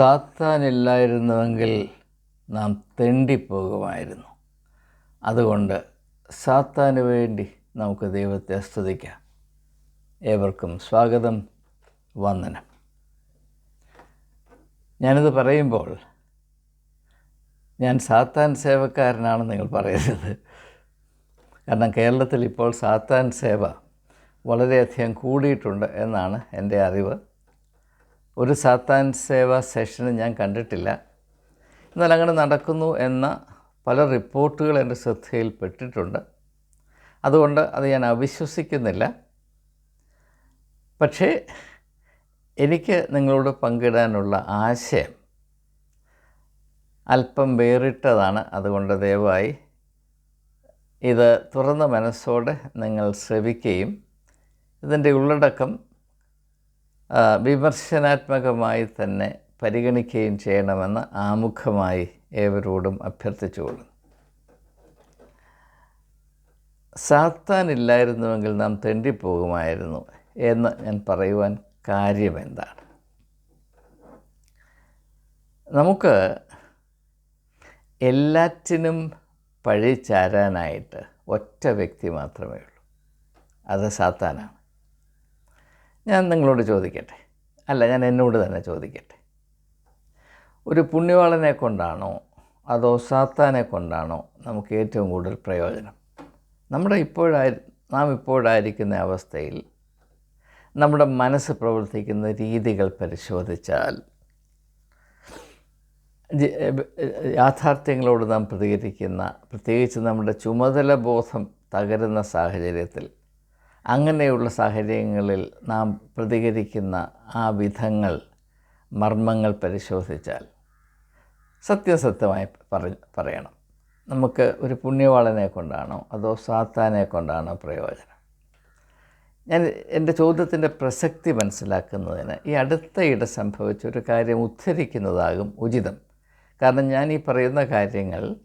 സാത്താനില്ലായിരുന്നുവെങ്കിൽ നാം തെണ്ടിപ്പോകുമായിരുന്നു. അതുകൊണ്ട് സാത്താന് വേണ്ടി നമുക്ക് ദൈവത്തെ സ്തുതിക്കാം. ഏവർക്കും സ്വാഗതം വന്ദനം. ഞാനിത് പറയുമ്പോൾ ഞാൻ സാത്താൻ സേവക്കാരനാണെന്ന് നിങ്ങൾ പറയുന്നത്. കാരണം കേരളത്തിൽ ഇപ്പോൾ സാത്താൻ സേവ വളരെയധികം കൂടിയിട്ടുണ്ട് എന്നാണ് എന്റെ അറിവ്. ഒരു സാത്താൻ സേവ സെഷനും ഞാൻ കണ്ടിട്ടില്ല. എന്നാൽ അങ്ങനെ നടക്കുന്നു എന്ന പല റിപ്പോർട്ടുകൾ എന്റെ ശ്രദ്ധയിൽപ്പെട്ടിട്ടുണ്ട് അതുകൊണ്ട് അത് ഞാൻ അവിശ്വസിക്കുന്നില്ല. പക്ഷേ എനിക്ക് നിങ്ങളോട് പങ്കിടാനുള്ള ആശയം അല്പം വേറിട്ടതാണ്. അതുകൊണ്ട് ദയവായി ഇത് തുറന്ന മനസ്സോടെ നിങ്ങൾ ശ്രവിക്കുകയും ഇതിന്റെ ഉള്ളടക്കം വിമർശനാത്മകമായി തന്നെ പരിഗണിക്കുകയും ചെയ്യണമെന്ന് ആമുഖമായി ഏവരോടും അഭ്യർത്ഥിച്ചുകൊള്ളുന്നു. സാത്താനില്ലായിരുന്നുവെങ്കിൽ നാം തെണ്ടിപ്പോകുമായിരുന്നു എന്ന് ഞാൻ പറയുവാൻ കാര്യമെന്താണ്? നമുക്ക് എല്ലാറ്റിനും പഴി ചാരാനായിട്ട് ഒറ്റ വ്യക്തി മാത്രമേ ഉള്ളൂ. അത് സാത്താനാണ്. ഞാൻ നിങ്ങളോട് ചോദിക്കട്ടെ. അല്ല ഞാൻ എന്നോട് തന്നെ ചോദിക്കട്ടെ. ഒരു പുണ്യവാളനെ കൊണ്ടാണോ അതോ സാത്താനെ കൊണ്ടാണോ നമുക്ക് ഏറ്റവും കൂടുതൽ പ്രയോജനം? നമ്മുടെ ഇപ്പോഴായി നാം ഇപ്പോഴായിരിക്കുന്ന അവസ്ഥയിൽ നമ്മുടെ മനസ്സ് പ്രവർത്തിക്കുന്ന രീതികൾ പരിശോധിച്ചാൽ യാഥാർത്ഥ്യങ്ങളോട് നാം പ്രതികരിക്കുന്ന പ്രത്യേകിച്ച് നമ്മുടെ ചുമതല ബോധം തകരുന്ന സാഹചര്യത്തിൽ അങ്ങനെയുള്ള സാഹചര്യങ്ങളിൽ നാം പ്രതികരിക്കുന്ന ആ വിധങ്ങൾ മർമ്മങ്ങൾ പരിശോധിച്ചാൽ സത്യസത്യമായി പറ പറയണം. നമുക്ക് ഒരു പുണ്യവാളനെ കൊണ്ടാണോ അതോ സാത്താനെ കൊണ്ടാണോ പ്രയോജനം? ഞാൻ എന്റെ ചോദ്യത്തിന്റെ പ്രസക്തി മനസ്സിലാക്കുന്നതിന് ഈ അടുത്തയിടെ സംഭവിച്ച ഒരു കാര്യം ഉദ്ധരിക്കുന്നതാകും ഉചിതം. കാരണം ഞാൻ ഈ പറയുന്ന കാര്യങ്ങൾ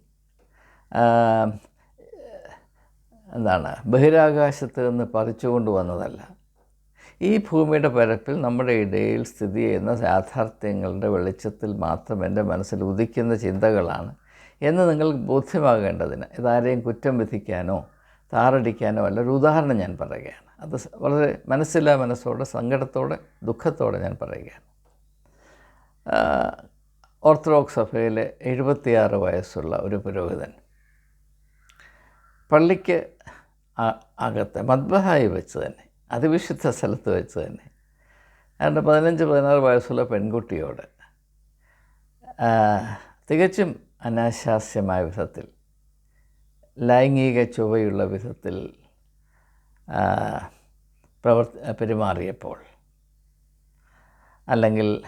എന്താണ്? ബഹിരാകാശത്ത് നിന്ന് പറിച്ചുകൊണ്ട് വന്നതല്ല. ഈ ഭൂമിയുടെ പരപ്പിൽ നമ്മുടെ ഇടയിൽ സ്ഥിതി ചെയ്യുന്ന യാഥാർത്ഥ്യങ്ങളുടെ വെളിച്ചത്തിൽ മാത്രം എന്റെ മനസ്സിൽ ഉദിക്കുന്ന ചിന്തകളാണ് എന്ന് നിങ്ങൾ ബോധ്യമാകേണ്ടതിന് ഇതാരെയും കുറ്റം വിധിക്കാനോ താറടിക്കാനോ അല്ല ഒരു ഉദാഹരണം ഞാൻ പറയുകയാണ്. അത് വളരെ മനസ്സില്ലാ മനസ്സോടെ സങ്കടത്തോടെ ദുഃഖത്തോടെ ഞാൻ പറയുകയാണ്. ഓർത്തഡോക്സ് സഭയിലെ എഴുപത്തിയാറ് വയസ്സുള്ള ഒരു പുരോഹിതൻ പള്ളിക്ക് അകത്തെ മദ്ബഹായി വെച്ച് തന്നെ അതിവിശുദ്ധ സ്ഥലത്ത് വെച്ച് തന്നെ. അവരുടെ പതിനഞ്ച് പതിനാറ് വയസ്സുള്ള പെൺകുട്ടിയോട് തികച്ചും അനാശാസ്യമായ വിധത്തിൽ ലൈംഗിക ചുവയുള്ള വിധത്തിൽ പ്രവർത്തി പെരുമാറിയപ്പോൾ അല്ലെങ്കിൽ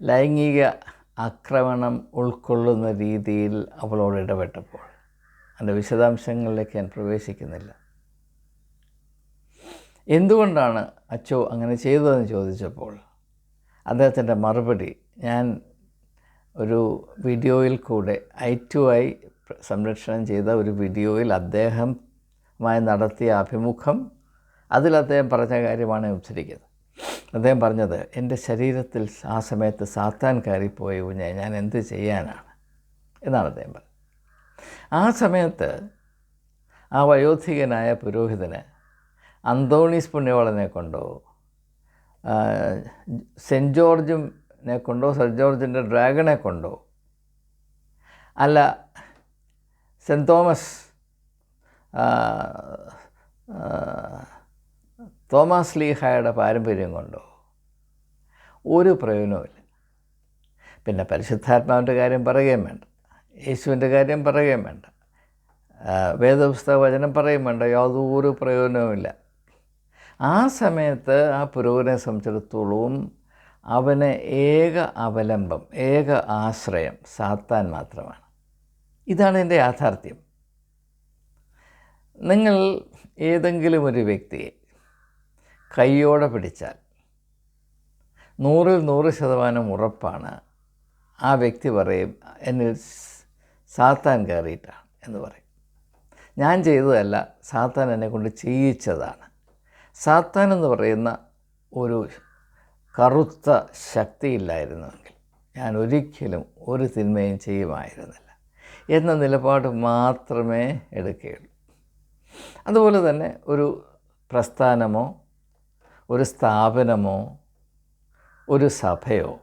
ലൈംഗിക ആക്രമണം ഉൾക്കൊള്ളുന്ന രീതിയിൽ അവളോട് ഇടപെട്ടപ്പോൾ അതിന്റെ വിശദാംശങ്ങളിലേക്ക് ഞാൻ പ്രവേശിക്കുന്നില്ല. എന്തുകൊണ്ടാണ് അച്ചോ അങ്ങനെ ചെയ്തതെന്ന് ചോദിച്ചപ്പോൾ അദ്ദേഹത്തിന്റെ മറുപടി ഞാൻ ഒരു വീഡിയോയിൽ കൂടെ ഐ ടു ഐ സംരക്ഷണം ചെയ്ത ഒരു വീഡിയോയിൽ അദ്ദേഹമായി നടത്തിയ അഭിമുഖം അതിൽ അദ്ദേഹം പറഞ്ഞ കാര്യമാണ് ഉച്ചരിക്കുന്നത്. അദ്ദേഹം പറഞ്ഞത് എന്റെ ശരീരത്തിൽ ആ സമയത്ത് സാത്താൻ കയറിപ്പോയി ഞാൻ എന്ത് ചെയ്യാനാണ്? എന്നാണ് അദ്ദേഹം പറഞ്ഞത്. ആ സമയത്ത് ആ വയോധികനായ പുരോഹിതന് അന്തോണീസ് പുണ്യവാളനെ കൊണ്ടോ സെന്റ് ജോർജിനെ കൊണ്ടോ സെന്റ് ജോർജിന്റെ ഡ്രാഗണെ കൊണ്ടോ അല്ല സെന്റ് തോമസ് തോമസ് ലീഹായുടെ പാരമ്പര്യം കൊണ്ടോ ഒരു പ്രയോജനവുമില്ല. പിന്നെ പരിശുദ്ധാത്മാവിന്റെ കാര്യം പറയുകയും വേണ്ട. യേശുവിന്റെ കാര്യം പറയുകയും വേണ്ട. വേദപുസ്തക വചനം പറയും വേണ്ട. യാതൊരു പ്രയോജനവുമില്ല ആ സമയത്ത് ആ പുരോഗനെ സംബന്ധിച്ചിടത്തോളവും അവന് ഏക അവലംബം ഏക ആശ്രയം സാത്താൻ മാത്രമാണ്. ഇതാണ് എന്റെ യാഥാർത്ഥ്യം. നിങ്ങൾ ഏതെങ്കിലും ഒരു വ്യക്തിയെ കൈയോടെ പിടിച്ചാൽ നൂറിൽ നൂറ് ശതമാനം ഉറപ്പാണ് ആ വ്യക്തി പറയും എന്നിൽ സാത്താൻ കയറിയിട്ടാണ് എന്ന് പറയും. ഞാൻ ചെയ്തതല്ല സാത്താൻ എന്നെ കൊണ്ട് ചെയ്യിച്ചതാണ്. സാത്താൻ എന്ന് പറയുന്ന ഒരു കറുത്ത ശക്തിയില്ലായിരുന്നുവെങ്കിൽ ഞാൻ ഒരിക്കലും ഒരു തിന്മയും ചെയ്യുമായിരുന്നില്ല. എന്ന നിലപാട് മാത്രമേ എടുക്കുകയുള്ളൂ. അതുപോലെ തന്നെ ഒരു പ്രസ്ഥാനമോ ഒരു സ്ഥാപനമോ ഒരു സഭയോ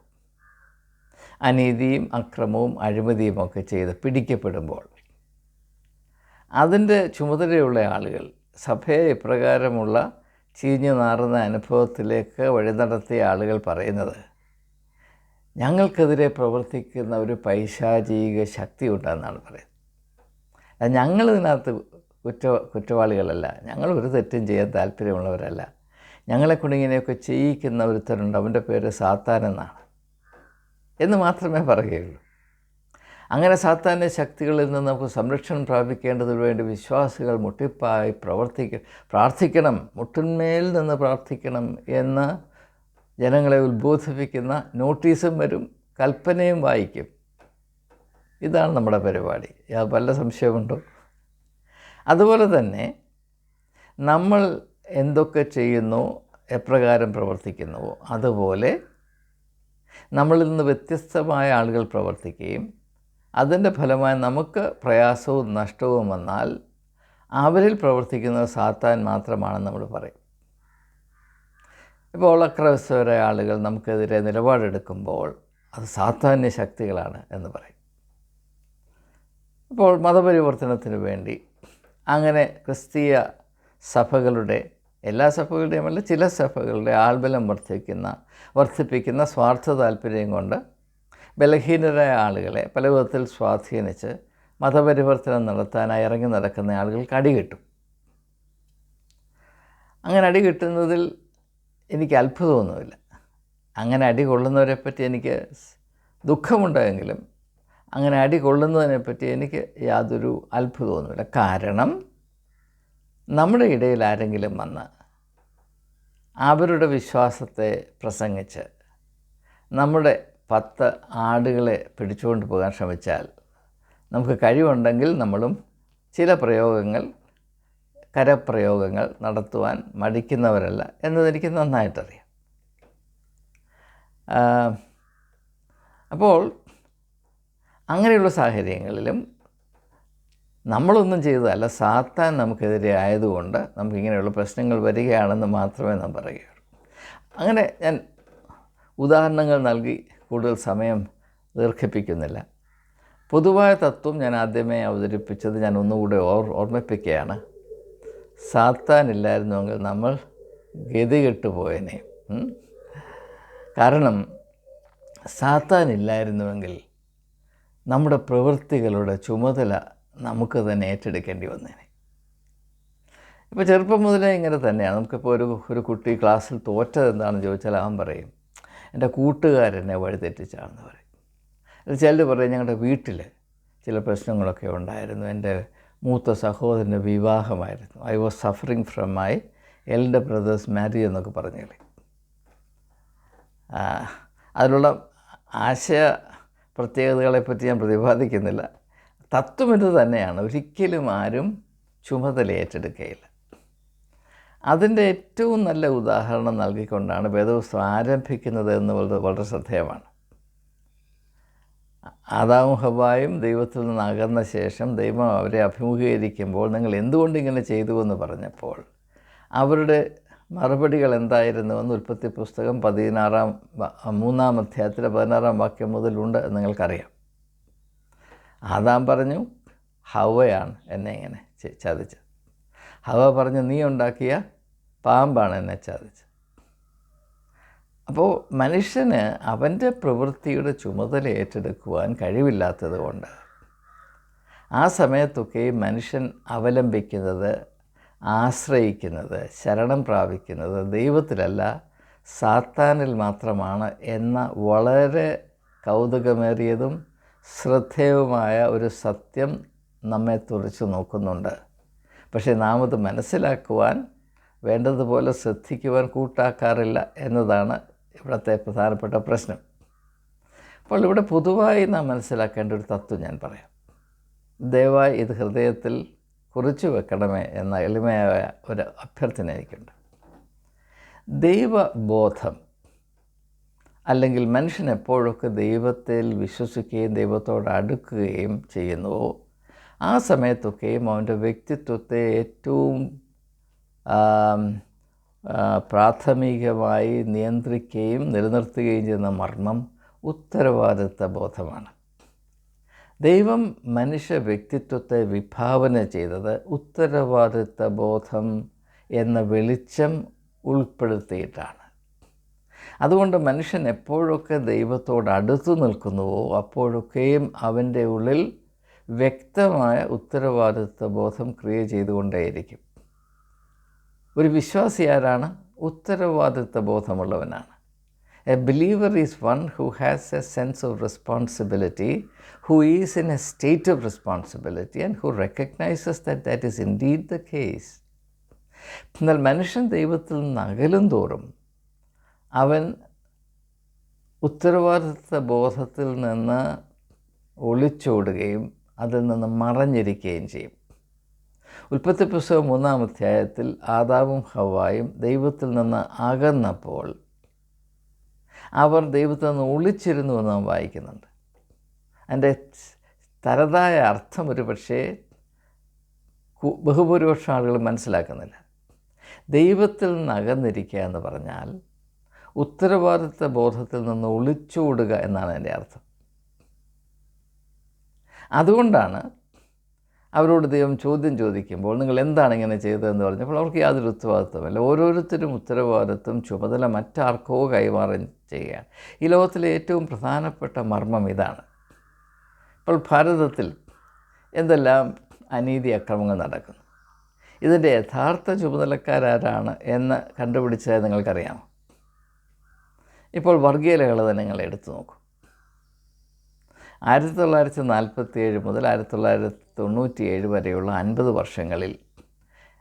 അനീതിയും അക്രമവും അഴിമതിയും ഒക്കെ ചെയ്ത് പിടിക്കപ്പെടുമ്പോൾ അതിന്റെ ചുമതലയുള്ള ആളുകൾ സഭയെ ഇപ്രകാരമുള്ള ചീഞ്ഞു നാറുന്ന അനുഭവത്തിലേക്ക് വഴി നടത്തിയ ആളുകൾ പറയുന്നത് ഞങ്ങൾക്കെതിരെ പ്രവർത്തിക്കുന്ന ഒരു പൈശാചിക ശക്തി ഉണ്ടെന്നാണ് പറയുന്നത്. ഞങ്ങളിതിനകത്ത് കുറ്റ കുറ്റവാളികളല്ല ഞങ്ങൾ ഒരു തെറ്റും ചെയ്യാൻ താല്പര്യമുള്ളവരല്ല. ഞങ്ങളെ കൊണ്ട് ചെയ്യിക്കുന്ന ഒരുത്തരുണ്ട് അവന്റെ പേര് സാത്താൻ എന്നാണ്. എന്ന് മാത്രമേ പറയുകയുള്ളൂ. അങ്ങനെ സാത്താന്റെ ശക്തികളിൽ നിന്ന് നമുക്ക് സംരക്ഷണം പ്രാപിക്കേണ്ടതിന് വേണ്ടി വിശ്വാസികൾ മുട്ടിപ്പായി പ്രവർത്തിക്ക പ്രാർത്ഥിക്കണം മുട്ടിന്മേൽ നിന്ന് പ്രാർത്ഥിക്കണം എന്ന് ജനങ്ങളെ ഉത്ബോധിപ്പിക്കുന്ന നോട്ടീസും വരും കൽപ്പനയും വായിക്കും. ഇതാണ് നമ്മുടെ പരിപാടി. വല്ല സംശയമുണ്ടോ അതുപോലെ തന്നെ നമ്മൾ എന്തൊക്കെ ചെയ്യുന്നു എപ്രകാരം പ്രവർത്തിക്കുന്നുവോ അതുപോലെ നമ്മളിൽ നിന്ന് വ്യത്യസ്തമായ ആളുകൾ പ്രവർത്തിക്കുകയും അതിന്റെ ഫലമായി നമുക്ക് പ്രയാസവും നഷ്ടവും വന്നാൽ അവരിൽ പ്രവർത്തിക്കുന്ന സാത്താൻ മാത്രമാണെന്ന് നമ്മൾ പറയും. ഇപ്പോൾ അക്രമസ്ഥരായ ആളുകൾ നമുക്കെതിരെ നിലപാടെടുക്കുമ്പോൾ അത് സാധാന്യ ശക്തികളാണ് എന്ന് പറയും. ഇപ്പോൾ മതപരിവർത്തനത്തിന് വേണ്ടി അങ്ങനെ ക്രിസ്തീയ സഭകളുടെ എല്ലാ സഭകളുടെയുമല്ല ചില സഭകളുടെ ആൾബലം വർദ്ധിക്കുന്ന വർദ്ധിപ്പിക്കുന്ന സ്വാർത്ഥ താല്പര്യം കൊണ്ട് ബലഹീനരായ ആളുകളെ പല വിധത്തിൽ സ്വാധീനിച്ച് മതപരിവർത്തനം നടത്താനായി ഇറങ്ങി നടക്കുന്ന ആളുകൾക്ക് അടി കിട്ടും. അങ്ങനെ അടി കിട്ടുന്നതിൽ എനിക്ക് അത്ഭുതമൊന്നുമില്ല. അങ്ങനെ അടി കൊള്ളുന്നവരെ പറ്റി എനിക്ക് ദുഃഖമുണ്ടെങ്കിലും അങ്ങനെ അടി കൊള്ളുന്നതിനെപ്പറ്റി എനിക്ക് യാതൊരു അത്ഭുതമൊന്നുമില്ല. കാരണം നമ്മുടെ ഇടയിൽ ആരെങ്കിലും വന്ന് അവരുടെ വിശ്വാസത്തെ പ്രസംഗിച്ച് നമ്മുടെ പത്ത് ആടുകളെ പിടിച്ചുകൊണ്ട് പോകാൻ ശ്രമിച്ചാൽ നമുക്ക് കഴിവുണ്ടെങ്കിൽ നമ്മളും ചില പ്രയോഗങ്ങൾ കരപ്രയോഗങ്ങൾ നടത്തുവാൻ മടിക്കുന്നവരല്ല എന്നതെനിക്ക് നന്നായിട്ടറിയാം. അപ്പോൾ അങ്ങനെയുള്ള സാഹചര്യങ്ങളിലും നമ്മളൊന്നും ചെയ്തതല്ല. സാത്താൻ നമുക്കെതിരെ ആയതുകൊണ്ട് നമുക്കിങ്ങനെയുള്ള പ്രശ്നങ്ങൾ വരികയാണെന്ന് മാത്രമേ നാം പറയുകയുള്ളൂ. അങ്ങനെ ഞാൻ ഉദാഹരണങ്ങൾ നൽകി കൂടുതൽ സമയം ദീർഘിപ്പിക്കുന്നില്ല. പൊതുവായ തത്വം ഞാൻ ആദ്യമേ അവതരിപ്പിച്ചത് ഞാൻ ഒന്നുകൂടെ ഓർ ഓർമ്മിപ്പിക്കുകയാണ്. സാത്താൻ ഇല്ലായിരുന്നുവെങ്കിൽ നമ്മൾ ഗതികെട്ട് പോയനെ. കാരണം സാത്താൻ ഇല്ലായിരുന്നുവെങ്കിൽ നമ്മുടെ പ്രവൃത്തികളുടെ ചുമതല നമുക്ക് തന്നെ ഏറ്റെടുക്കേണ്ടി വന്നേനെ. ഇപ്പോൾ ചെറുപ്പം മുതലേ ഇങ്ങനെ തന്നെയാണ് നമുക്കിപ്പോൾ ഒരു ഒരു കുട്ടി ക്ലാസ്സിൽ തോറ്റത് എന്താണെന്ന് ചോദിച്ചാൽ അവൻ പറയും എന്റെ കൂട്ടുകാരനെ വഴിതെറ്റിച്ചാണെന്ന് പറയും. ചിലർ പറയും ഞങ്ങളുടെ വീട്ടിൽ ചില പ്രശ്നങ്ങളൊക്കെ ഉണ്ടായിരുന്നു. എന്റെ മൂത്ത സഹോദരന്റെ വിവാഹമായിരുന്നു. I was suffering from my elder brother's marry എന്നൊക്കെ പറഞ്ഞു ആ, അതിലുള്ള ആശയ പ്രത്യേകതകളെപ്പറ്റി ഞാൻ പ്രതിപാദിക്കുന്നില്ല. തത്വം ഇത് തന്നെയാണ്. ഒരിക്കലും ആരും ചുമതല ഏറ്റെടുക്കുകയില്ല അതിന്റെ ഏറ്റവും നല്ല ഉദാഹരണം നൽകിക്കൊണ്ടാണ് വേദപുസ്തകം ആരംഭിക്കുന്നത് എന്ന് വളരെ ശ്രദ്ധേയമാണ്. ആദാവും ഹവായും ദൈവത്തിൽ നിന്ന് അകന്ന ശേഷം ദൈവം അവരെ അഭിമുഖീകരിക്കുമ്പോൾ നിങ്ങൾ എന്തുകൊണ്ട് ഇങ്ങനെ ചെയ്തു എന്ന് പറഞ്ഞപ്പോൾ അവരുടെ മറുപടികൾ എന്തായിരുന്നുവെന്ന് ഉൽപ്പത്തി പുസ്തകം പതിനാറാം മൂന്നാം അധ്യായത്തിലെ പതിനാറാം വാക്യം മുതലുണ്ട് നിങ്ങൾക്കറിയാം. ആദാം പറഞ്ഞു ഹവയാണ് എന്നെ ഇങ്ങനെ ചതിച്ചത്. ഹവ പറഞ്ഞു നീ ഉണ്ടാക്കിയ പാമ്പാണ് എന്നെ ചതിച്ചത്. അപ്പോൾ മനുഷ്യന് അവന്റെ പ്രവൃത്തിയുടെ ചുമതല ഏറ്റെടുക്കുവാൻ കഴിവില്ലാത്തത് കൊണ്ട് ആ സമയത്തൊക്കെ മനുഷ്യൻ അവലംബിക്കുന്നത് ആശ്രയിക്കുന്നത് ശരണം പ്രാപിക്കുന്നത് ദൈവത്തിലല്ല സാത്താനിൽ മാത്രമാണ് എന്ന വളരെ കൗതുകമേറിയതും ശ്രദ്ധേയവുമായ ഒരു സത്യം നമ്മെ തുറച്ചു നോക്കുന്നുണ്ട്. പക്ഷേ നാം അത് മനസ്സിലാക്കുവാൻ വേണ്ടതുപോലെ ശ്രദ്ധിക്കുവാൻ കൂട്ടാക്കാറില്ല എന്നതാണ് ഇവിടുത്തെ പ്രധാനപ്പെട്ട പ്രശ്നം. അപ്പോൾ ഇവിടെ പൊതുവായി നാം മനസ്സിലാക്കേണ്ട ഒരു തത്വം ഞാൻ പറയാം. ദയവായി ഇത് ഹൃദയത്തിൽ കുറിച്ചു വെക്കണമേ എന്ന എളിമയായ ഒരു അഭ്യർത്ഥന എനിക്കുണ്ട് ദൈവബോധം അല്ലെങ്കിൽ മനുഷ്യൻ എപ്പോഴൊക്കെ ദൈവത്തിൽ വിശ്വസിക്കുകയും ദൈവത്തോട് അടുക്കുകയും ചെയ്യുന്നുവോ ആ സമയത്തൊക്കെയും അവന്റെ വ്യക്തിത്വത്തെ ഏറ്റവും പ്രാഥമികമായി നിയന്ത്രിക്കുകയും നിലനിർത്തുകയും ചെയ്യുന്ന മർമ്മം ഉത്തരവാദിത്ത ബോധമാണ്. ദൈവം മനുഷ്യ വ്യക്തിത്വത്തെ വിഭാവന ചെയ്തത് ഉത്തരവാദിത്ത ബോധം എന്ന വെളിച്ചം ഉൾപ്പെടുത്തിയിട്ടാണ്. അതുകൊണ്ട് മനുഷ്യൻ എപ്പോഴൊക്കെ ദൈവത്തോട് അടുത്തു നിൽക്കുന്നുവോ അപ്പോഴൊക്കെയും അവന്റെ ഉള്ളിൽ വ്യക്തമായ ഉത്തരവാദിത്വ ബോധം ക്രിയ ചെയ്തുകൊണ്ടേയിരിക്കും. ഒരു വിശ്വാസി ആരാണ്? ഉത്തരവാദിത്വ ബോധമുള്ളവനാണ്. A believer is one who has a sense of responsibility who is in a state of responsibility and who recognises that that is indeed the case എന്നാൽ മനുഷ്യൻ ദൈവത്തിൽ നിന്ന് അകലും തോറും അവൻ ഉത്തരവാദിത്വ ബോധത്തിൽ നിന്ന് ഒളിച്ചോടുകയും അതിൽ നിന്ന് മറഞ്ഞിരിക്കുകയും ചെയ്യും. ഉൽപ്പത്തി പുസ്തകം മൂന്നാം അധ്യായത്തിൽ ആദാവും ഹവായും ദൈവത്തിൽ നിന്ന് അകന്നപ്പോൾ അവർ ദൈവത്തിൽ നിന്ന് ഒളിച്ചിരുന്നു എന്ന് നാം വായിക്കുന്നുണ്ട്. അതിന്റെ തരതായ അർത്ഥം ഒരു പക്ഷേ ബഹുഭൂരിപക്ഷം ആളുകൾ മനസ്സിലാക്കുന്നില്ല. ദൈവത്തിൽ നിന്ന് അകന്നിരിക്കുക എന്ന് പറഞ്ഞാൽ ഉത്തരവാദിത്വ ബോധത്തിൽ നിന്ന് ഒളിച്ചോടുക എന്നാണ് എന്റെ അർത്ഥം. അതുകൊണ്ടാണ് അവരോട് ദൈവം ചോദ്യം ചോദിക്കുമ്പോൾ നിങ്ങൾ എന്താണ് ഇങ്ങനെ ചെയ്തതെന്ന് പറഞ്ഞപ്പോൾ അവർക്ക് യാതൊരു ഉത്തരവാദിത്വമല്ല ഓരോരുത്തരും ഉത്തരവാദിത്വം ചുമതല മറ്റാർക്കോ കൈമാറുകയും ചെയ്യുകയാണ്. ഈ ലോകത്തിലെ ഏറ്റവും പ്രധാനപ്പെട്ട മർമ്മം ഇതാണ്. ഇപ്പോൾ ഭാരതത്തിൽ എന്തെല്ലാം അനീതി അക്രമങ്ങൾ നടക്കുന്നു? ഇതിന്റെ യഥാർത്ഥ ചുമതലക്കാരാരാണ് എന്ന് കണ്ടുപിടിച്ചത് നിങ്ങൾക്കറിയാമോ? ഇപ്പോൾ വർഗീയ തന്നെ നിങ്ങൾ എടുത്തു നോക്കൂ. ആയിരത്തി തൊള്ളായിരത്തി നാൽപ്പത്തി ഏഴ് മുതൽ ആയിരത്തി തൊള്ളായിരത്തി തൊണ്ണൂറ്റി ഏഴ് വരെയുള്ള അൻപത് വർഷങ്ങളിൽ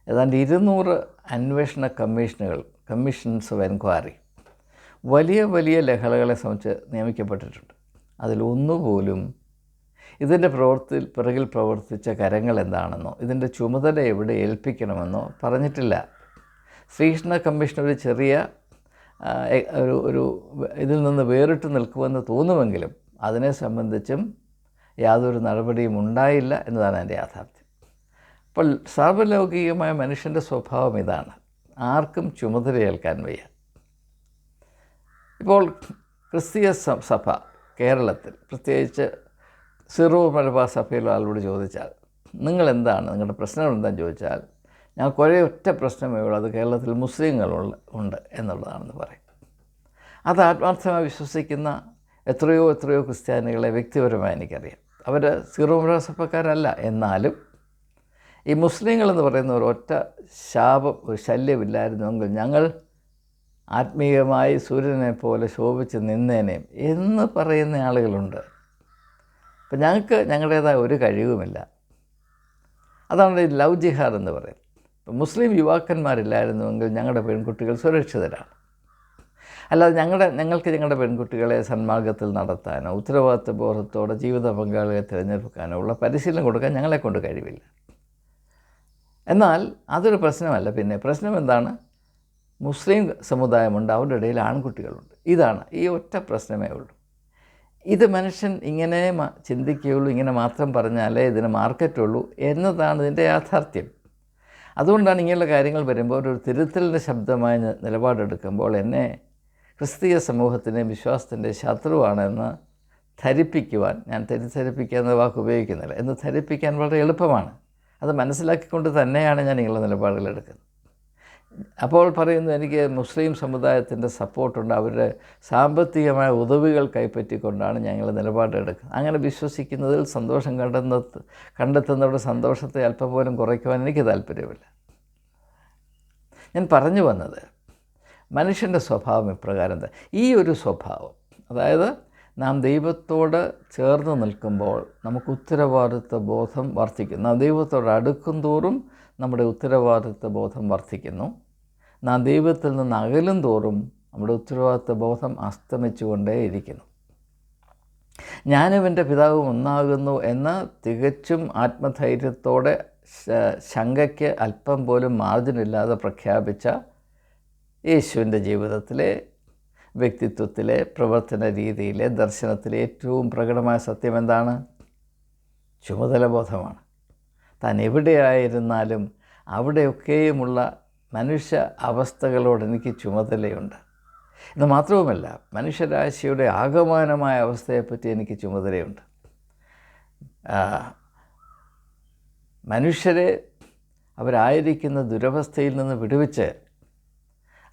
ഏതാണ്ട് ഇരുന്നൂറ് അന്വേഷണ കമ്മീഷനുകൾ കമ്മീഷൻസ് ഓഫ് എൻക്വയറി വലിയ വലിയ ലഹളകളെ സംബന്ധിച്ച് നിയമിക്കപ്പെട്ടിട്ടുണ്ട്. അതിലൊന്നുപോലും ഇതിന്റെ പ്രവർത്തി പിറകിൽ പ്രവർത്തിച്ച കരങ്ങൾ എന്താണെന്നോ ഇതിന്റെ ചുമതല എവിടെ ഏൽപ്പിക്കണമെന്നോ പറഞ്ഞിട്ടില്ല. ശ്രീകൃഷ്ണ കമ്മീഷൻ ഒരു ചെറിയ ഒരു ഒരു ഇതിൽ നിന്ന് വേറിട്ട് നിൽക്കുമെന്ന് തോന്നുമെങ്കിലും അതിനെ സംബന്ധിച്ചും യാതൊരു നടപടിയും ഉണ്ടായില്ല എന്നതാണ് എന്റെ യാഥാർത്ഥ്യം. അപ്പോൾ സാർവലൗകികമായ മനുഷ്യന്റെ സ്വഭാവം ഇതാണ്. ആർക്കും ചുമതലയേൽക്കാൻ വയ്യ. ഇപ്പോൾ ക്രിസ്തീയ സഭ കേരളത്തിൽ പ്രത്യേകിച്ച് സിറോ മലബാർ സഭയിലുള്ള ആളോട് ചോദിച്ചാൽ നിങ്ങൾ എന്താണ് നിങ്ങളുടെ പ്രശ്നങ്ങൾ എന്താണെന്ന് ചോദിച്ചാൽ ഞങ്ങൾക്ക് ഒരേ ഒറ്റ പ്രശ്നമേ ഉള്ളൂ. അത് കേരളത്തിൽ മുസ്ലിങ്ങളുള്ള ഉണ്ട് എന്നുള്ളതാണെന്ന് പറയും. അത് ആത്മാർത്ഥമായി വിശ്വസിക്കുന്ന എത്രയോ എത്രയോ ക്രിസ്ത്യാനികളെ വ്യക്തിപരമായി എനിക്കറിയാം. അവർ സീറോ മലബാർ എന്നാലും ഈ മുസ്ലിങ്ങൾ എന്ന് പറയുന്ന ഒരു ഒറ്റ ശാപം ഒരു ശല്യമില്ലായിരുന്നുവെങ്കിൽ ഞങ്ങൾ ആത്മീയമായി സൂര്യനെ പോലെ ശോഭിച്ച് നിന്നേനേയും എന്ന് പറയുന്ന ആളുകളുണ്ട്. അപ്പം ഞങ്ങൾക്ക് ഞങ്ങളുടേതായ ഒരു കഴിവുമില്ല. അതാണ് ലവ് ജിഹാദ് എന്ന് പറയുന്നത്. മുസ്ലിം യുവാക്കന്മാരില്ലായിരുന്നുവെങ്കിൽ ഞങ്ങളുടെ പെൺകുട്ടികൾ സുരക്ഷിതരാണ്. അല്ലാതെ ഞങ്ങളുടെ ഞങ്ങൾക്ക് ഞങ്ങളുടെ പെൺകുട്ടികളെ സന്മാർഗത്തിൽ നടത്താനോ ഉത്തരവാദിത്വ ബോധത്തോടെ ജീവിത പങ്കാളിയെ തിരഞ്ഞെടുക്കാനോ ഉള്ള പരിശീലനം കൊടുക്കാൻ ഞങ്ങളെക്കൊണ്ട് കഴിവില്ല. എന്നാൽ അതൊരു പ്രശ്നമല്ല. പിന്നെ പ്രശ്നം എന്താണ്? മുസ്ലിം സമുദായമുണ്ട്. അവരുടെ ഇടയിൽ ആൺകുട്ടികളുണ്ട്. ഇതാണ് ഈ ഒറ്റ പ്രശ്നമേ ഉള്ളൂ. ഇത് മനുഷ്യൻ ഇങ്ങനെ ചിന്തിക്കുകയുള്ളൂ. ഇങ്ങനെ മാത്രം പറഞ്ഞാലേ ഇതിന് മാർക്കറ്റുള്ളൂ എന്നതാണ് ഇതിന്റെ യാഥാർത്ഥ്യം. അതുകൊണ്ടാണ് ഇങ്ങനെയുള്ള കാര്യങ്ങൾ വരുമ്പോൾ ഒരു തിരുത്തലിന്റെ ശബ്ദമായി നിലപാടെടുക്കുമ്പോൾ എന്നെ ക്രിസ്തീയ സമൂഹത്തിന്റെ വിശ്വാസത്തിന്റെ ശത്രുവാണെന്ന് ധരിപ്പിക്കുവാൻ ഞാൻ തെറ്റിദ്ധരിപ്പിക്കുക എന്ന വാക്ക് ഉപയോഗിക്കുന്നില്ല. എന്ന് ധരിപ്പിക്കാൻ വളരെ എളുപ്പമാണ്. അത് മനസ്സിലാക്കിക്കൊണ്ട് തന്നെയാണ് ഞാൻ ഇങ്ങനെയുള്ള നിലപാടുകൾ എടുക്കുന്നത്. അപ്പോൾ പറയുന്നു എനിക്ക് മുസ്ലിം സമുദായത്തിന്റെ സപ്പോർട്ടുണ്ട്. അവരുടെ സാമ്പത്തികമായ ഉദവികൾ കൈപ്പറ്റിക്കൊണ്ടാണ് ഞങ്ങൾ നിലപാടെടുക്കുന്നത്. അങ്ങനെ വിശ്വസിക്കുന്നതിൽ സന്തോഷം കണ്ടെന്ന കണ്ടെത്തുന്നവരുടെ സന്തോഷത്തെ അല്പം പോലും കുറയ്ക്കുവാൻ എനിക്ക് താല്പര്യമില്ല. ഞാൻ പറഞ്ഞു വന്നത് മനുഷ്യന്റെ സ്വഭാവം ഇപ്രകാരം ഈ ഒരു സ്വഭാവം അതായത് നാം ദൈവത്തോട് ചേർന്ന് നിൽക്കുമ്പോൾ നമുക്ക് ഉത്തരവാദിത്വ ബോധം വർദ്ധിക്കും. നാം ദൈവത്തോട് അടുക്കും തോറും നമ്മുടെ ഉത്തരവാദിത്വ ബോധം വർദ്ധിക്കുന്നു. നാം ദൈവത്തിൽ നിന്ന് അകലും തോറും നമ്മുടെ ഉത്തരവാദിത്വ ബോധം അസ്തമിച്ചുകൊണ്ടേയിരിക്കുന്നു ഞാനും എന്റെ പിതാവും ഒന്നാകുന്നു എന്ന തികച്ചും ആത്മധൈര്യത്തോടെ ശങ്കയ്ക്ക് അല്പം പോലും മാർജിനില്ലാതെ പ്രഖ്യാപിച്ച യേശുവിന്റെ ജീവിതത്തിലെ വ്യക്തിത്വത്തിലെ പ്രവർത്തന രീതിയിലെ ദർശനത്തിലെ ഏറ്റവും പ്രകടമായ സത്യം എന്താണ്? ചുമതലബോധമാണ് താൻ എവിടെയായിരുന്നാലും അവിടെയൊക്കെയുമുള്ള മനുഷ്യ അവസ്ഥകളോട് എനിക്ക് ചുമതലയുണ്ട്. ഇത് മാത്രവുമല്ല മനുഷ്യരാശിയുടെ ആകമാനമായ അവസ്ഥയെപ്പറ്റി എനിക്ക് ചുമതലയുണ്ട്. മനുഷ്യരെ അവരായിരിക്കുന്ന ദുരവസ്ഥയിൽ നിന്ന് വിടുവിച്ച്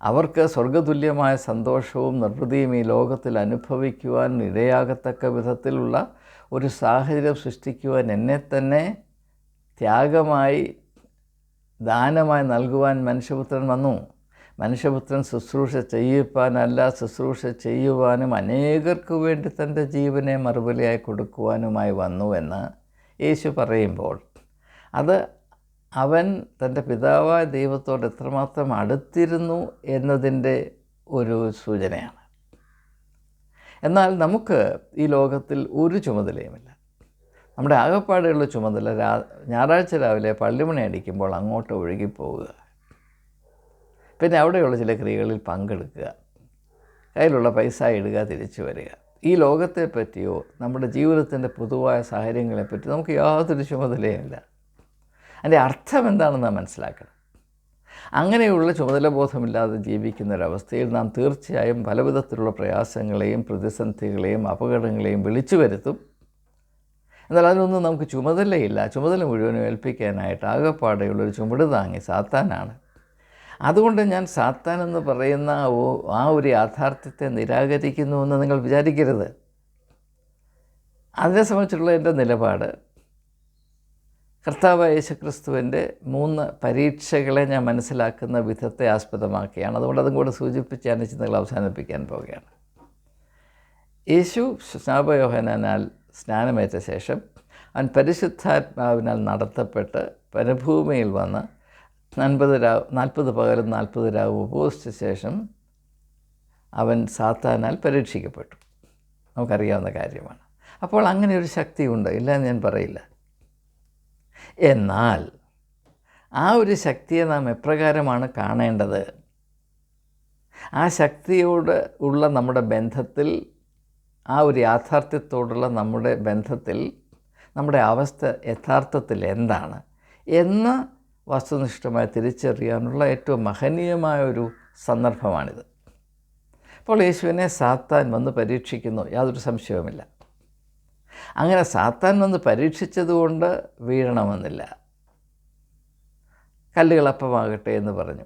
അവർക്ക് സ്വർഗതുല്യമായ സന്തോഷവും നിർവൃതിയും ഈ ലോകത്തിൽ അനുഭവിക്കുവാൻ ഇടയാകത്തക്ക വിധത്തിലുള്ള ഒരു സാഹചര്യം സൃഷ്ടിക്കുവാൻ എന്നെ തന്നെ ത്യാഗമായി ദാനമായി നൽകുവാൻ മനുഷ്യപുത്രൻ വന്നു. മനുഷ്യപുത്രൻ ശുശ്രൂഷ ചെയ്യിപ്പാനല്ല ശുശ്രൂഷ ചെയ്യുവാനും അനേകർക്ക് വേണ്ടി തന്റെ ജീവനെ മറുപടിയായി കൊടുക്കുവാനുമായി വന്നു എന്ന് യേശു പറയുമ്പോൾ അത് അവൻ തന്റെ പിതാവായ ദൈവത്തോട് എത്രമാത്രം അടുത്തിരുന്നു എന്നതിന്റെ ഒരു സൂചനയാണ്. എന്നാൽ നമുക്ക് ഈ ലോകത്തിൽ ഒരു ചുമതലയുമില്ല. നമ്മുടെ ആകപ്പാടെയുള്ള ചുമതല രാ ഞായറാഴ്ച രാവിലെ പള്ളിമണി അടിക്കുമ്പോൾ അങ്ങോട്ട് ഒഴുകിപ്പോവുക. പിന്നെ അവിടെയുള്ള ചില ക്രിയകളിൽ പങ്കെടുക്കുക. കയ്യിലുള്ള പൈസ ഇടുക തിരിച്ചു വരിക. ഈ ലോകത്തെപ്പറ്റിയോ നമ്മുടെ ജീവിതത്തിന്റെ പൊതുവായ സാഹചര്യങ്ങളെപ്പറ്റി നമുക്ക് യാതൊരു ചുമതലയുമില്ല അതിന്റെ അർത്ഥം എന്താണെന്ന് മനസ്സിലാക്കണം. അങ്ങനെയുള്ള ചുമതലബോധമില്ലാതെ ജീവിക്കുന്ന ഒരവസ്ഥയിൽ നാം തീർച്ചയായും പലവിധത്തിലുള്ള പ്രയാസങ്ങളെയും പ്രതിസന്ധികളെയും അപകടങ്ങളെയും വിളിച്ചു വരുത്തും. എന്നാൽ അതിനൊന്നും നമുക്ക് ചുമതലയില്ല. ചുമതല മുഴുവനും ഏൽപ്പിക്കാനായിട്ട് ആകെപ്പാടെയുള്ളൊരു ചുമട് താങ്ങി സാത്താനാണ്. അതുകൊണ്ട് ഞാൻ സാത്താൻ എന്ന് പറയുന്ന ആ ഒരു യാഥാർത്ഥ്യത്തെ നിരാകരിക്കുന്നു എന്ന് നിങ്ങൾ വിചാരിക്കരുത്. അതിനെ സംബന്ധിച്ചുള്ള എന്റെ നിലപാട്. കർത്താവ് യേശുക്രിസ്തുവിന്റെ മൂന്ന് പരീക്ഷകളെ ഞാൻ മനസ്സിലാക്കുന്ന വിധത്തെ ആസ്പദമാക്കിയാണ്. അതുകൊണ്ട് അതും കൂടെ സൂചിപ്പിച്ച് ഞാൻ ചിന്തകൾ അവസാനിപ്പിക്കാൻ പോവുകയാണ്. യേശു സ്നാപയോഹനാൽ സ്നാനമേറ്റ ശേഷം അവൻ പരിശുദ്ധാത്മാവിനാൽ നടത്തപ്പെട്ട് പരഭൂമിയിൽ വന്ന് അൻപത് രാവ് നാൽപ്പത് പകലും നാൽപ്പത് രാവ് ഉപവസിച്ച ശേഷം അവൻ സാത്താനാൽ പരീക്ഷിക്കപ്പെട്ടു. നമുക്കറിയാവുന്ന കാര്യമാണ്. അപ്പോൾ അങ്ങനെ ഒരു ശക്തിയുണ്ട്. ഇല്ല എന്ന് ഞാൻ പറയില്ല. എന്നാൽ ആ ഒരു ശക്തിയെ നാം എപ്രകാരമാണ് കാണേണ്ടത്? ആ ശക്തിയോട് ഉള്ള നമ്മുടെ ബന്ധത്തിൽ ആ ഒരു യാഥാർത്ഥ്യത്തോടുള്ള നമ്മുടെ ബന്ധത്തിൽ നമ്മുടെ അവസ്ഥ യഥാർത്ഥത്തിൽ എന്താണ് എന്ന് വസ്തുനിഷ്ഠമായി തിരിച്ചറിയാനുള്ള ഏറ്റവും മഹനീയമായ ഒരു സന്ദർഭമാണിത്. അപ്പോൾ യേശുവിനെ സാത്താൻ വന്ന് പരീക്ഷിക്കുന്നു യാതൊരു സംശയവുമില്ല. അങ്ങനെ സാത്താൻ വന്ന് പരീക്ഷിച്ചതുകൊണ്ട് വീഴണമെന്നില്ല. കല്ലുകളപ്പമാകട്ടെ എന്ന് പറഞ്ഞു.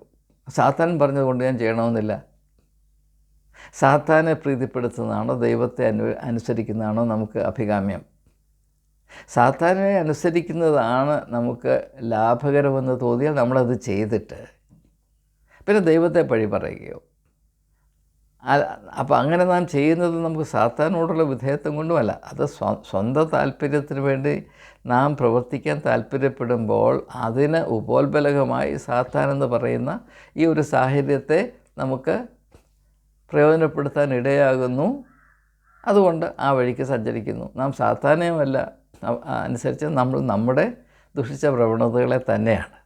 സാത്താൻ പറഞ്ഞതുകൊണ്ട് ഞാൻ ചെയ്യണമെന്നില്ല. സാത്താനെ പ്രീതിപ്പെടുത്തുന്നതാണോ ദൈവത്തെ അനു അനുസരിക്കുന്നതാണോ നമുക്ക് അഭികാമ്യം? സാത്താനെ അനുസരിക്കുന്നതാണ് നമുക്ക് ലാഭകരമെന്ന് തോന്നിയാൽ നമ്മളത് ചെയ്തിട്ട്. പിന്നെ ദൈവത്തെ പഴി പറയുകയോ? അപ്പോൾ അങ്ങനെ നാം ചെയ്യുന്നത് നമുക്ക് സാത്താനോടുള്ള വിധേയത്വം കൊണ്ടുമല്ല. അത് സ്വ സ്വന്തം താല്പര്യത്തിന് വേണ്ടി നാം പ്രവർത്തിക്കാൻ താല്പര്യപ്പെടുമ്പോൾ അതിന് ഉപോത്ബലകമായി സാത്താൻ എന്ന് പറയുന്ന ഈ ഒരു സാഹചര്യത്തെ നമുക്ക് പ്രയോജനപ്പെടുത്താൻ ഇടയാകുന്നു. അതുകൊണ്ട് ആ വഴിക്ക് സഞ്ചരിക്കുന്നു. നാം സാധാരണയുമല്ല അനുസരിച്ച് നമ്മൾ നമ്മുടെ ദുഷിച്ച പ്രവണതകളെ തന്നെയാണ്.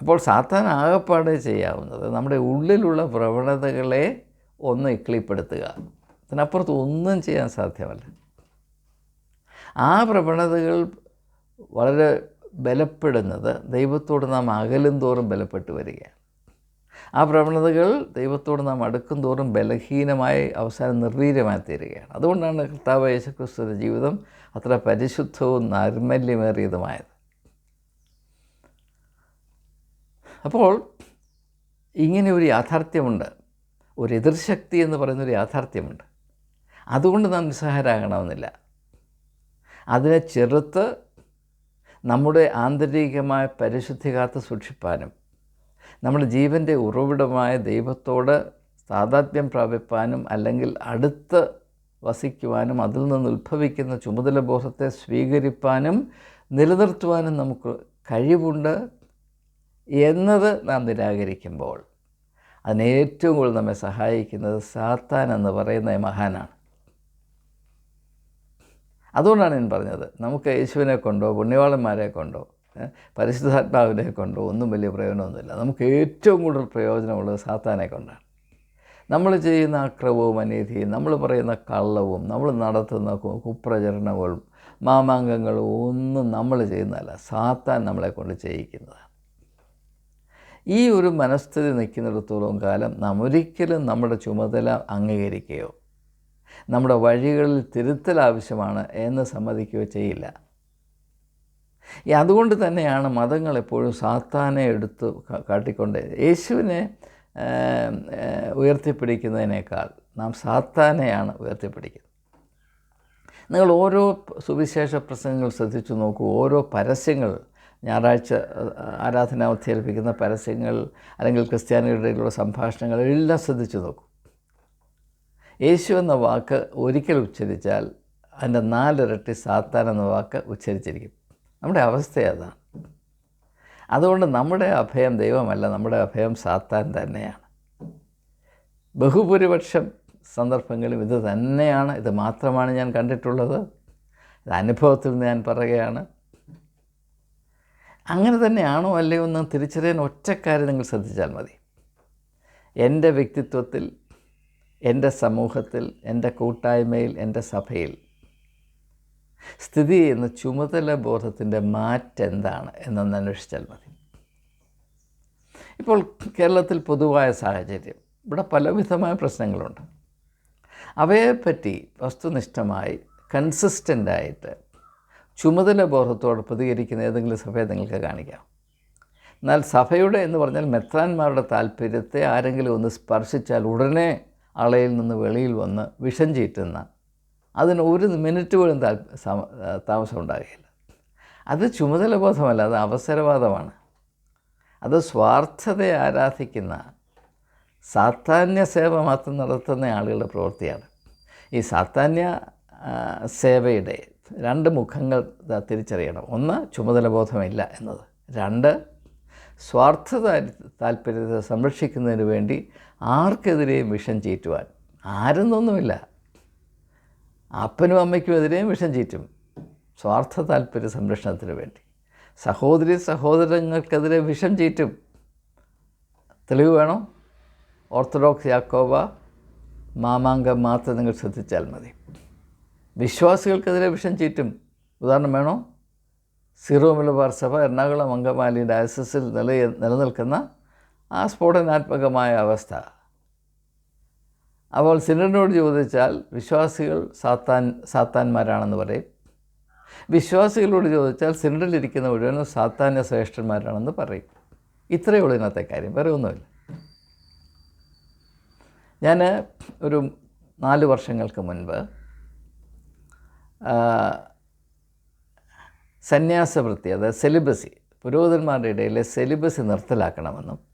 അപ്പോൾ സാത്താൻ ആകപ്പാടെ ചെയ്യാവുന്നത് നമ്മുടെ ഉള്ളിലുള്ള പ്രവണതകളെ ഒന്ന് ഇക്ലിപ്പെടുത്തുക അതിനപ്പുറത്ത് ഒന്നും ചെയ്യാൻ സാധ്യമല്ല. ആ പ്രവണതകൾ വളരെ ബലപ്പെടുന്നത് ദൈവത്തോട് നാം അകലും തോറും ബലപ്പെട്ടു വരികയാണ് ആ പ്രവണതകൾ ദൈവത്തോട് നാം അടുക്കും തോറും ബലഹീനമായി അവസാനം നിർവീര്യമായി തീരുകയാണ്. അതുകൊണ്ടാണ് കർത്താവ് യേശുക്രിസ്തുവിന്റെ ജീവിതം അത്ര പരിശുദ്ധവും നാർമല്യമേറിയതുമായത്. അപ്പോൾ ഇങ്ങനെ ഒരു യാഥാർത്ഥ്യമുണ്ട്. ഒരു എതിർശക്തി എന്ന് പറയുന്നൊരു യാഥാർത്ഥ്യമുണ്ട്. അതുകൊണ്ട് നാം നിസ്സഹരാകണമെന്നില്ല അതിനെ ചെറുത്ത് നമ്മുടെ ആന്തരികമായ പരിശുദ്ധി കാത്ത് സൂക്ഷിപ്പാനും നമ്മുടെ ജീവന്റെ ഉറവിടമായ ദൈവത്തോട് സാധാത്യം പ്രാപിപ്പാനും അല്ലെങ്കിൽ അടുത്ത് വസിക്കുവാനും അതിൽ നിന്ന് ഉത്ഭവിക്കുന്ന ചുമതല ബോധത്തെ സ്വീകരിപ്പാനും നിലനിർത്തുവാനും നമുക്ക് കഴിവുണ്ട് എന്നത് നാം നിരാകരിക്കുമ്പോൾ അതിന് ഏറ്റവും കൂടുതൽ നമ്മെ സഹായിക്കുന്നത് സാത്താൻ എന്ന് പറയുന്ന മഹാനാണ്. അതുകൊണ്ടാണ് ഞാൻ പറഞ്ഞത് നമുക്ക് യേശുവിനെ കൊണ്ടോ പുണ്യവാളന്മാരെ കൊണ്ടോ പരിശുദ്ധാത്മാവിനെ കൊണ്ടോ ഒന്നും വലിയ പ്രയോജനമൊന്നുമില്ല. നമുക്ക് ഏറ്റവും കൂടുതൽ പ്രയോജനമുള്ളത് സാത്താനെ കൊണ്ടാണ്. നമ്മൾ ചെയ്യുന്ന അക്രമവും അനീതിയും നമ്മൾ പറയുന്ന കള്ളവും നമ്മൾ നടത്തുന്ന കുപ്രചരണങ്ങളും മാമാങ്കങ്ങളും ഒന്നും നമ്മൾ ചെയ്യുന്നതല്ല. സാത്താൻ നമ്മളെ കൊണ്ട് ചെയ്യിക്കുന്നതാണ്. ഈ ഒരു മനസ്ഥിതി നിൽക്കുന്നിടത്തോളം കാലം നാം ഒരിക്കലും നമ്മുടെ ചുമതല അംഗീകരിക്കുകയോ നമ്മുടെ വഴികളിൽ തിരുത്തൽ ആവശ്യമാണ് എന്ന് സമ്മതിക്കുകയോ ചെയ്യില്ല. അതുകൊണ്ട് തന്നെയാണ് മതങ്ങൾ എപ്പോഴും സാത്താനെ എടുത്ത് കാട്ടിക്കൊണ്ടേ യേശുവിനെ ഉയർത്തിപ്പിടിക്കുന്നതിനേക്കാൾ നാം സാത്താനെയാണ് ഉയർത്തിപ്പിടിക്കുന്നത്. നിങ്ങൾ ഓരോ സുവിശേഷ പ്രസംഗങ്ങൾ ശ്രദ്ധിച്ചു നോക്കൂ. ഓരോ പരസ്യങ്ങൾ ഞായറാഴ്ച ആരാധന പരസ്യങ്ങൾ അല്ലെങ്കിൽ ക്രിസ്ത്യാനികളുടെ ഇടയിലുള്ള സംഭാഷണങ്ങൾ എല്ലാം ശ്രദ്ധിച്ചു നോക്കൂ. യേശു എന്ന വാക്ക് ഒരിക്കൽ ഉച്ചരിച്ചാൽ അതിന്റെ നാലിരട്ടി സാത്താൻ എന്ന വാക്ക് ഉച്ചരിച്ചിരിക്കും. നമ്മുടെ അവസ്ഥ അതാണ്. അതുകൊണ്ട് നമ്മുടെ അഭയം ദൈവമല്ല നമ്മുടെ അഭയം സാത്താൻ തന്നെയാണ്. ബഹുഭൂരിപക്ഷം സന്ദർഭങ്ങളും ഇത് തന്നെയാണ്. ഇത് മാത്രമാണ് ഞാൻ കണ്ടിട്ടുള്ളത്. ഇത് അനുഭവത്തിൽ നിന്ന് ഞാൻ പറയുകയാണ്. അങ്ങനെ തന്നെയാണോ അല്ലയോ എന്ന് തിരിച്ചറിയാൻ ഒറ്റക്കാര്യം നിങ്ങൾ ശ്രദ്ധിച്ചാൽ മതി. എന്റെ വ്യക്തിത്വത്തിൽ എന്റെ സമൂഹത്തിൽ എന്റെ കൂട്ടായ്മയിൽ എന്റെ സഭയിൽ സ്ഥിതി ചെയ്യുന്ന ചുമതല ബോധത്തിന്റെ മാറ്റെന്താണ് എന്നൊന്ന് അന്വേഷിച്ചാൽ മതി. ഇപ്പോൾ കേരളത്തിൽ പൊതുവായ സാഹചര്യം ഇവിടെ പലവിധമായ പ്രശ്നങ്ങളുണ്ട്. അവയെപ്പറ്റി വസ്തുനിഷ്ഠമായി കൺസിസ്റ്റന്റായിട്ട് ചുമതല ബോധത്തോട് പ്രതികരിക്കുന്ന ഏതെങ്കിലും സഭയെ നിങ്ങൾക്ക് കാണിക്കാം. എന്നാൽ സഭയുടെ എന്ന് പറഞ്ഞാൽ മെത്രാന്മാരുടെ താല്പര്യത്തെ ആരെങ്കിലും ഒന്ന് സ്പർശിച്ചാൽ ഉടനെ ആളയിൽ നിന്ന് വെളിയിൽ വന്ന് വിഷം ചീറ്റുന്ന അതിന് ഒരു മിനിറ്റ് പോലും താമസം ഉണ്ടാകില്ല അത് ചുമതല ബോധമല്ല അത് അവസരവാദമാണ്. അത് സ്വാർത്ഥതയെ ആരാധിക്കുന്ന സാത്താന്യ സേവ മാത്രം നടത്തുന്ന ആളുകളുടെ പ്രവൃത്തിയാണ്. ഈ സാത്താന്യ ആ, സേവയുടെ രണ്ട് മുഖങ്ങൾ തിരിച്ചറിയണം. ഒന്ന് ചുമതല ബോധമില്ല എന്നത്. രണ്ട് സ്വാർത്ഥ താല്പര്യത്തെ സംരക്ഷിക്കുന്നതിന് വേണ്ടി ആർക്കെതിരെയും വിഷം ചീറ്റുവാൻ. ആരെന്നൊന്നുമില്ല. അപ്പനും അമ്മയ്ക്കും എതിരെയും വിഷം ചീറ്റും. സ്വാർത്ഥ താല്പര്യ സംരക്ഷണത്തിന് വേണ്ടി. സഹോദരി സഹോദരങ്ങൾക്കെതിരെ വിഷം ചീറ്റും. തെളിവ് വേണോ? ഓർത്തഡോക്സ് യാക്കോബ മാമാങ്കം മാത്രം നിങ്ങൾ ശ്രദ്ധിച്ചാൽ മതി. വിശ്വാസികൾക്കെതിരെ വിഷം ചീറ്റും. ഉദാഹരണം വേണോ? സീറോ മലബാർ സഭ എറണാകുളം അങ്കമാലി ഡയസസിൽ നില നിലനിൽക്കുന്ന ആ സ്ഫോടനാത്മകമായ അവസ്ഥ. അപ്പോൾ സിനഡിനോട് ചോദിച്ചാൽ വിശ്വാസികൾ സാത്താൻ സാത്താന്മാരാണെന്ന് പറയും. വിശ്വാസികളോട് ചോദിച്ചാൽ സിനഡിലിരിക്കുന്ന മുഴുവനും സാത്താന്യ ശ്രേഷ്ഠന്മാരാണെന്ന് പറയും. ഇത്രയേ ഉള്ളൂ ഇന്നത്തെ കാര്യം വേറെ ഒന്നുമില്ല. ഞാൻ ഒരു നാല് വർഷങ്ങൾക്ക് മുൻപ് സന്യാസവൃത്തി അതായത് സെലിബസി പുരോഹിതന്മാരുടെ ഇടയിലെ സെലിബസി നിർത്തലാക്കണമെന്നും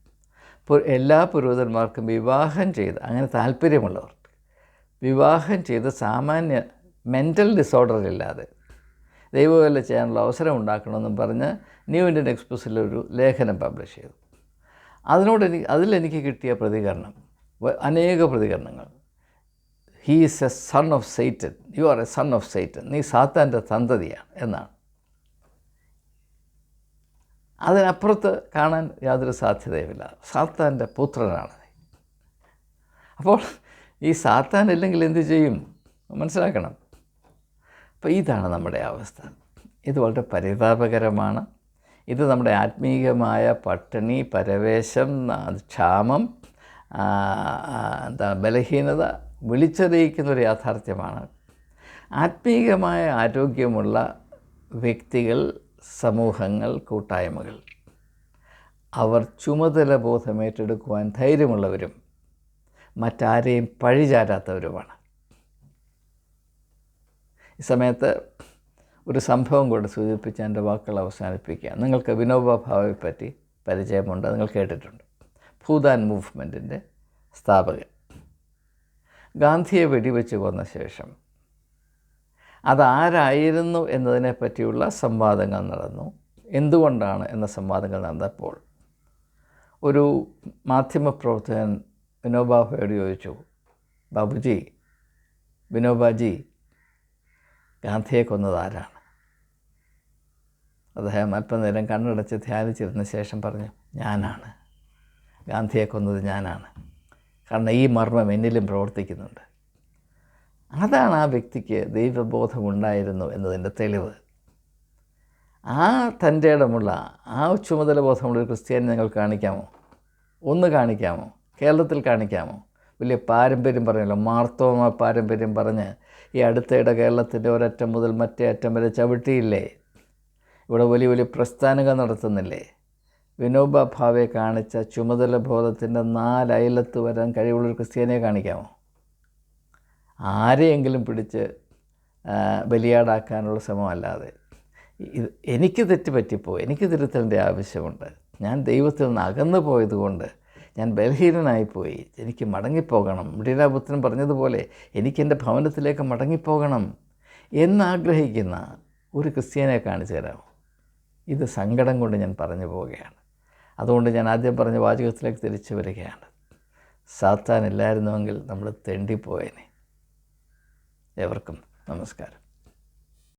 എല്ലാ പുരോഹിതന്മാർക്കും വിവാഹം ചെയ്ത് അങ്ങനെ താല്പര്യമുള്ളവർക്ക് വിവാഹം ചെയ്ത് സാമാന്യ മെന്റൽ ഡിസോർഡർ ഇല്ലാതെ ദൈവവേല ചെയ്യാനുള്ള അവസരം ഉണ്ടാക്കണമെന്നും പറഞ്ഞ് ന്യൂ ഇന്ത്യൻ എക്സ്പ്രസ്സിലൊരു ലേഖനം പബ്ലിഷ് ചെയ്തു. അതിനോട് എനിക്ക് അതിലെനിക്ക് കിട്ടിയ പ്രതികരണം അനേക പ്രതികരണങ്ങൾ. He is a son of Satan you are a son of Satan നീ സാത്താന്റെ സന്തതിയാണ് എന്നാണ്. അതിനപ്പുറത്ത് കാണാൻ യാതൊരു സാധ്യതയുമില്ല. സാത്താന്റെ പുത്രനാണ് അപ്പോൾ ഈ സാത്താൻ ഇല്ലെങ്കിൽ എന്തു ചെയ്യും? മനസ്സിലാക്കണം. അപ്പോൾ ഇതാണ് നമ്മുടെ അവസ്ഥ. ഇത് വളരെ പരിതാപകരമാണ്. ഇത് നമ്മുടെ ആത്മീയമായ പട്ടിണി പരവേശം ക്ഷാമം എന്താ ബലഹീനത വിളിച്ചറിയിക്കുന്ന ഒരു യാഥാർത്ഥ്യമാണ്. ആത്മീയമായ ആരോഗ്യമുള്ള വ്യക്തികൾ സമൂഹങ്ങൾ കൂട്ടായ്മകൾ. അവർ ചുമതല ബോധം ഏറ്റെടുക്കുവാൻ ധൈര്യമുള്ളവരും മറ്റാരെയും പഴിചാരാത്തവരുമാണ്. ഈ സമയത്ത് ഒരു സംഭവം കൂടെ സൂചിപ്പിച്ച് എന്റെ വാക്കുകൾ അവസാനിപ്പിക്കുക നിങ്ങൾക്ക് വിനോബ ഭാവയെ പറ്റി പരിചയമുണ്ട് നിങ്ങൾ കേട്ടിട്ടുണ്ട്. ഭൂതാൻ മൂവ്മെന്റിന്റെ സ്ഥാപകൻ. ഗാന്ധിയെ വെടിവെച്ച് കൊന്ന ശേഷം അതാരായിരുന്നു എന്നതിനെ പറ്റിയുള്ള സംവാദങ്ങൾ നടന്നു. എന്തുകൊണ്ടാണ് എന്ന സംവാദങ്ങൾ നടന്നപ്പോൾ ഒരു മാധ്യമപ്രവർത്തകൻ വിനോബാഭയോട് ചോദിച്ചു ബാബുജി വിനോബാജി ഗാന്ധിയെ കൊന്നത് ആരാണ്? അദ്ദേഹം അല്പനേരം കണ്ണടച്ച് ധ്യാനിച്ചിരുന്ന ശേഷം പറഞ്ഞു ഞാനാണ്. ഗാന്ധിയെ കൊന്നത് ഞാനാണ്. കാരണം ഈ മർമ്മം എന്നിലും പ്രവർത്തിക്കുന്നുണ്ട്. അതാണ് ആ വ്യക്തിക്ക് ദൈവബോധം ഉണ്ടായിരുന്നു എന്നതിന്റെ തെളിവ്. ആ തന്റെ ഇടമുള്ള ആ ചുമതല ബോധമുള്ള ഒരു ക്രിസ്ത്യാനി നിങ്ങൾ കാണിക്കാമോ? ഒന്ന് കാണിക്കാമോ? കേരളത്തിൽ കാണിക്കാമോ? വലിയ പാരമ്പര്യം പറഞ്ഞല്ലോ മാർത്തോമ പാരമ്പര്യം പറഞ്ഞ് ഈ അടുത്തയിടെ കേരളത്തിന്റെ ഒരറ്റം മുതൽ മറ്റേ അറ്റം വരെ ചവിട്ടിയില്ലേ? ഇവിടെ വലിയ വലിയ പ്രസ്ഥാനങ്ങൾ നടത്തുന്നില്ലേ? വിനോബ ഭാവെ കാണിച്ച ചുമതല ബോധത്തിന്റെ നാലയലത്ത് വരാൻ കഴിവുള്ളൊരു ക്രിസ്ത്യാനിയെ കാണിക്കാമോ? ആരെയെങ്കിലും പിടിച്ച് ബലിയാടാക്കാനുള്ള ശ്രമമല്ലാതെ. ഇത് എനിക്ക് തെറ്റ് പറ്റിപ്പോയി എനിക്ക് തിരുത്തലിന്റെ ആവശ്യമുണ്ട്. ഞാൻ ദൈവത്തിൽ നിന്ന് അകന്നു പോയതുകൊണ്ട് ഞാൻ ബലഹീനനായിപ്പോയി. എനിക്ക് മടങ്ങിപ്പോകണം. മുടിരാപുത്രൻ പറഞ്ഞതുപോലെ എനിക്കെന്റെ ഭവനത്തിലേക്ക് മടങ്ങിപ്പോകണം എന്നാഗ്രഹിക്കുന്ന ഒരു ക്രിസ്ത്യാനെ കാണിച്ചു തരാമോ? ഇത് സങ്കടം കൊണ്ട് ഞാൻ പറഞ്ഞു പോവുകയാണ്. അതുകൊണ്ട് ഞാൻ ആദ്യം പറഞ്ഞ വാചകത്തിലേക്ക് തിരിച്ചു വരികയാണ്. സാത്താൻ ഇല്ലായിരുന്നുവെങ്കിൽ നമ്മൾ തെണ്ടിപ്പോയേനെ. ഏവർക്കും നമസ്കാരം.